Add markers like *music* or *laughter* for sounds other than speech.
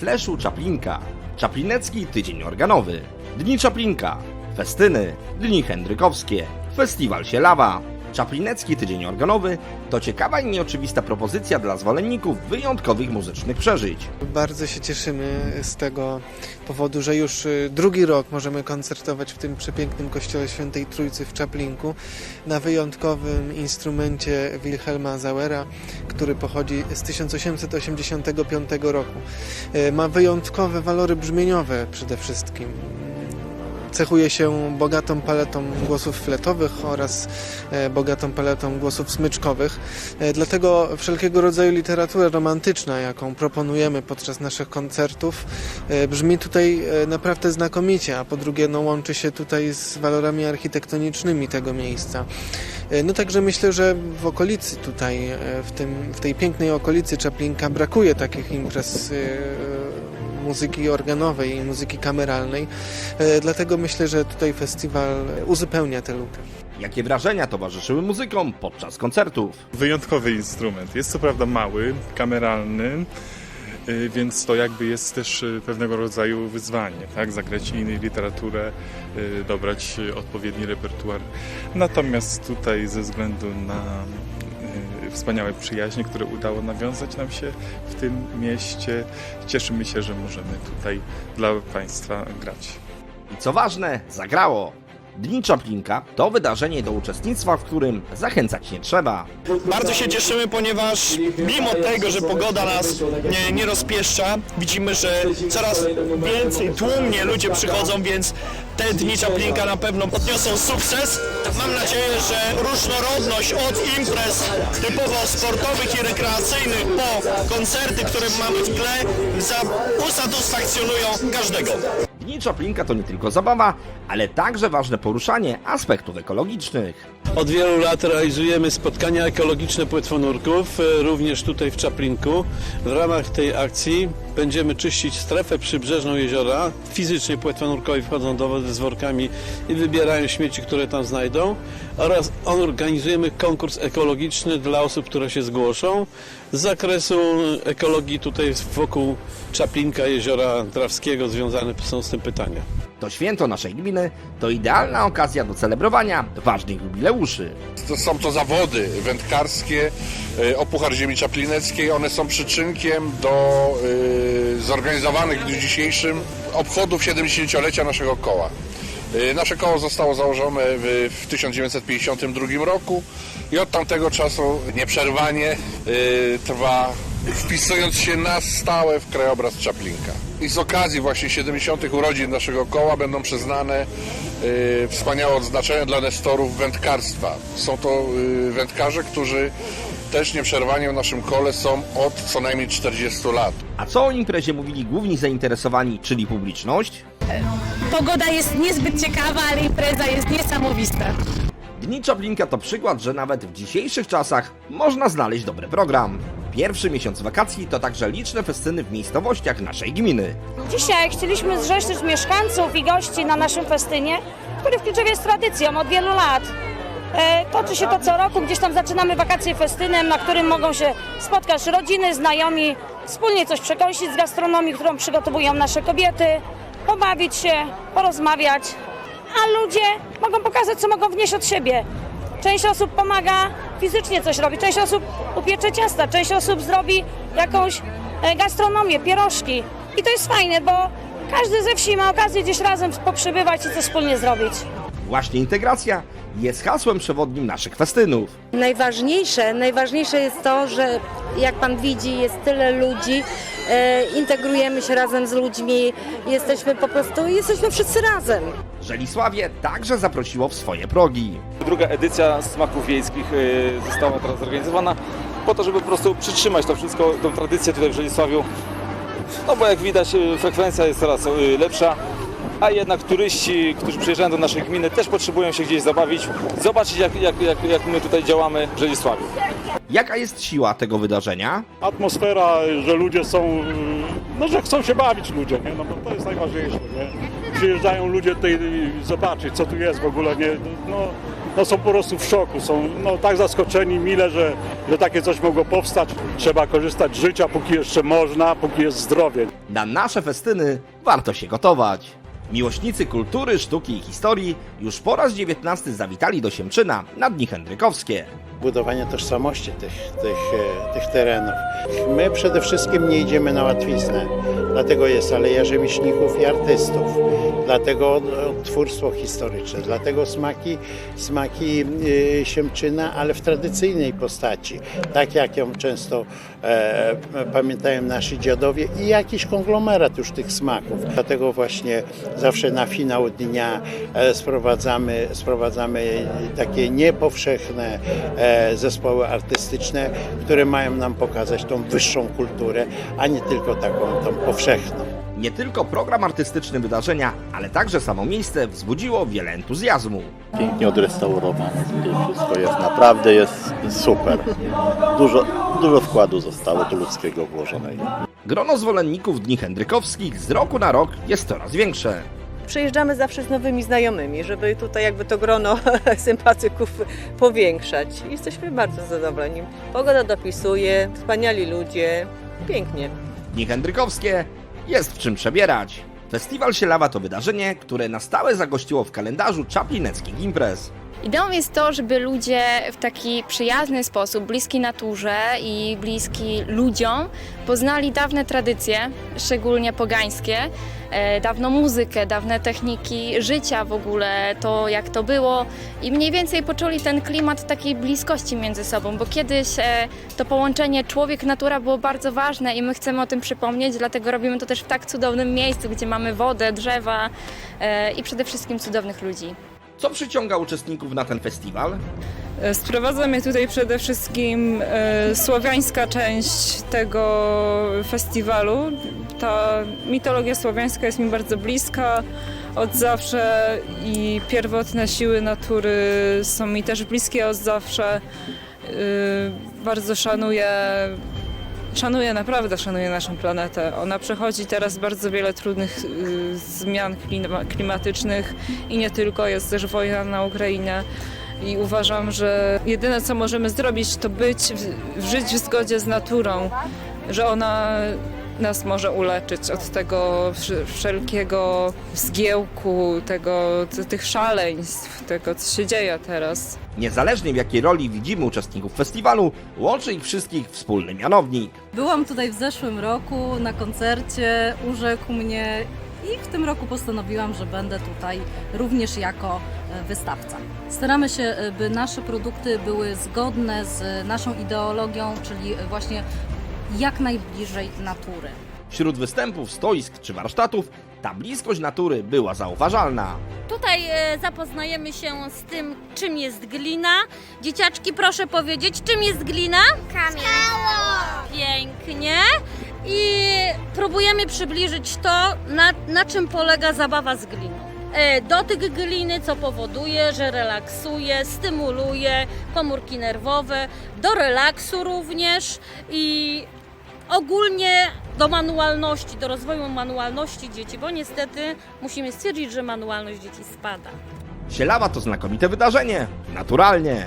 Fleszu Czaplinka, Czaplinecki Tydzień Organowy, Dni Czaplinka, Festyny, Dni Hendrykowskie, Festiwal Sielawa. Czaplinecki Tydzień Organowy to ciekawa i nieoczywista propozycja dla zwolenników wyjątkowych muzycznych przeżyć. Bardzo się cieszymy z tego powodu, że już y, drugi rok możemy koncertować w tym przepięknym kościele Świętej Trójcy w Czaplinku na wyjątkowym instrumencie Wilhelma Zauera, który pochodzi z 1885 roku. Y, Ma wyjątkowe walory brzmieniowe przede wszystkim. Cechuje się bogatą paletą głosów fletowych oraz e, bogatą paletą głosów smyczkowych. E, Dlatego wszelkiego rodzaju literatura romantyczna, jaką proponujemy podczas naszych koncertów, e, brzmi tutaj naprawdę znakomicie, a po drugie no, łączy się tutaj z walorami architektonicznymi tego miejsca. No także myślę, że w okolicy tutaj, w, tym, w tej pięknej okolicy Czaplinka brakuje takich imprez muzyki organowej i muzyki kameralnej. E, Dlatego myślę, że tutaj festiwal uzupełnia tę lukę. Jakie wrażenia towarzyszyły muzykom podczas koncertów? wyjątkowy instrument. Jest co prawda mały, kameralny, y, więc to jakby jest też y, pewnego rodzaju wyzwanie, tak? Zagrać innej literaturę, y, dobrać odpowiedni repertuar. Natomiast tutaj ze względu na wspaniałe przyjaźnie, które udało nawiązać nam się w tym mieście, cieszymy się, że możemy tutaj dla Państwa grać. I co ważne, zagrało! Dni Czaplinka to wydarzenie do uczestnictwa, w którym zachęcać nie trzeba. Bardzo się cieszymy, ponieważ mimo tego, że pogoda nas nie, nie rozpieszcza, widzimy, że coraz więcej tłumnie ludzie przychodzą, więc te dni Czaplinka na pewno odniosą sukces. Mam nadzieję, że różnorodność od imprez typowo sportowych i rekreacyjnych po koncerty, które mamy w tle, usatysfakcjonują każdego. Dni Czaplinka to nie tylko zabawa, ale także ważne poruszanie aspektów ekologicznych. Od wielu lat realizujemy spotkania ekologiczne płetwonurków, e, również tutaj w Czaplinku. W ramach tej akcji będziemy czyścić strefę przybrzeżną jeziora. Fizycznie płetwonurkowi wchodzą do wody z workami i wybierają śmieci, które tam znajdą. Oraz organizujemy konkurs ekologiczny dla osób, które się zgłoszą. Z zakresu ekologii tutaj wokół Czaplinka, jeziora Drawskiego związane są z tym pytania. To święto naszej gminy to idealna okazja do celebrowania ważnych jubileuszy. To są to zawody wędkarskie e, o Puchar Ziemi Czaplineckiej. One są przyczynkiem do e, zorganizowanych w dniu dzisiejszym obchodów 70-lecia naszego koła. E, Nasze koło zostało założone w, w 1952 roku i od tamtego czasu nieprzerwanie e, trwa wpisując się na stałe w krajobraz Czaplinka. I z okazji właśnie 70. urodzin naszego koła będą przyznane y, wspaniałe odznaczenia dla nestorów wędkarstwa. Są to y, wędkarze, którzy też nieprzerwanie w naszym kole są od co najmniej 40 lat. A co o imprezie mówili główni zainteresowani, czyli publiczność? Pogoda jest niezbyt ciekawa, ale impreza jest niesamowita. Dni Czaplinka to przykład, że nawet w dzisiejszych czasach można znaleźć dobry program. Pierwszy miesiąc wakacji to także liczne festyny w miejscowościach naszej gminy. Dzisiaj chcieliśmy zrzeszyć mieszkańców i gości na naszym festynie, który w Kliczewie jest tradycją od wielu lat. E, toczy się to co roku, gdzieś tam zaczynamy wakacje festynem, na którym mogą się spotkać rodziny, znajomi, wspólnie coś przekąsić z gastronomii, którą przygotowują nasze kobiety, pobawić się, porozmawiać, a ludzie mogą pokazać, co mogą wnieść od siebie. Część osób pomaga fizycznie coś robi, część osób upiecze ciasta, część osób zrobi jakąś e, gastronomię, pierożki. I to jest fajne, bo każdy ze wsi ma okazję gdzieś razem poprzebywać i coś wspólnie zrobić. Właśnie integracja jest hasłem przewodnim naszych festynów. Najważniejsze, najważniejsze jest to, że jak Pan widzi, jest tyle ludzi, e, integrujemy się razem z ludźmi, jesteśmy po prostu, jesteśmy wszyscy razem. Żelisławie także zaprosiło w swoje progi. Druga edycja Smaków Wiejskich y, została teraz zorganizowana po to, żeby po prostu przytrzymać to wszystko, tą tradycję tutaj w Żelisławiu. No bo jak widać y, frekwencja jest coraz y, lepsza, a jednak turyści, którzy przyjeżdżają do naszej gminy też potrzebują się gdzieś zabawić, zobaczyć jak, jak, jak, jak my tutaj działamy w Żelisławiu. Jaka jest siła tego wydarzenia? atmosfera, że ludzie są, no że chcą się bawić ludzie, nie? No bo to jest najważniejsze, nie? Przyjeżdżają ludzie tutaj zobaczyć, co tu jest w ogóle, nie? No no, są po prostu w szoku, są no, tak zaskoczeni mile, że, że takie coś mogło powstać. Trzeba korzystać z życia, póki jeszcze można, póki jest zdrowie. Na nasze festyny warto się gotować. Miłośnicy kultury, sztuki i historii już po raz 19 zawitali do Siemczyna na Dni Henrykowskie. Budowania tożsamości tych, tych, e, tych terenów. My przede wszystkim nie idziemy na łatwiznę, dlatego jest Aleja Rzemieślników i Artystów, dlatego odtwórstwo historyczne, dlatego smaki, smaki e, Siemczyna, ale w tradycyjnej postaci, tak jak ją często e, pamiętają nasi dziadowie i jakiś konglomerat już tych smaków. Dlatego właśnie zawsze na finał dnia e, sprowadzamy, sprowadzamy takie niepowszechne e, zespoły artystyczne, które mają nam pokazać tą wyższą kulturę, a nie tylko taką tą powszechną. Nie tylko program artystyczny wydarzenia, ale także samo miejsce wzbudziło wiele entuzjazmu. pięknie odrestaurowane. Tutaj wszystko jest naprawdę jest super. Dużo, dużo wkładu zostało tu ludzkiego włożonego. Grono zwolenników Dni Hendrykowskich z roku na rok jest coraz większe. Przyjeżdżamy zawsze z nowymi znajomymi, żeby tutaj jakby to grono *laughs* sympatyków powiększać. Jesteśmy bardzo zadowoleni. Pogoda dopisuje, wspaniali ludzie, pięknie. Dni Hendrykowskie jest w czym przebierać. Festiwal Sielawa to wydarzenie, które na stałe zagościło w kalendarzu czaplineckich imprez. Ideą jest to, żeby ludzie w taki przyjazny sposób, bliski naturze i bliski ludziom, poznali dawne tradycje, szczególnie pogańskie, e, dawną muzykę, dawne techniki życia w ogóle, to jak to było i mniej więcej poczuli ten klimat takiej bliskości między sobą, bo kiedyś e, to połączenie człowiek-natura było bardzo ważne i my chcemy o tym przypomnieć, dlatego robimy to też w tak cudownym miejscu, gdzie mamy wodę, drzewa e, i przede wszystkim cudownych ludzi. Co przyciąga uczestników na ten festiwal? Sprowadza mnie tutaj przede wszystkim e, słowiańska część tego festiwalu. Ta mitologia słowiańska jest mi bardzo bliska od zawsze i pierwotne siły natury są mi też bliskie od zawsze. E, bardzo szanuję, szanuję, naprawdę szanuję naszą planetę. Ona przechodzi teraz bardzo wiele trudnych y, zmian klima- klimatycznych i nie tylko, jest też wojna na Ukrainie. I uważam, że jedyne co możemy zrobić, to być, żyć w zgodzie z naturą, że ona nas może uleczyć od tego wsz- wszelkiego zgiełku, tego, tych szaleństw, tego co się dzieje teraz. Niezależnie w jakiej roli widzimy uczestników festiwalu, łączy ich wszystkich wspólny mianownik. Byłam tutaj w zeszłym roku na koncercie, urzekł mnie i w tym roku postanowiłam, że będę tutaj również jako e, wystawca. Staramy się, e, by nasze produkty były zgodne z naszą ideologią, czyli właśnie jak najbliżej natury. Wśród występów, stoisk czy warsztatów ta bliskość natury była zauważalna. Tutaj e, zapoznajemy się z tym, czym jest glina. Dzieciaczki, proszę powiedzieć, czym jest glina? Kamień. Pięknie. I próbujemy przybliżyć to, na, na czym polega zabawa z gliną. E, Dotyk gliny, co powoduje, że relaksuje, stymuluje komórki nerwowe, do relaksu również i ogólnie do manualności, do rozwoju manualności dzieci, bo niestety musimy stwierdzić, że manualność dzieci spada. Sielawa to znakomite wydarzenie, naturalnie.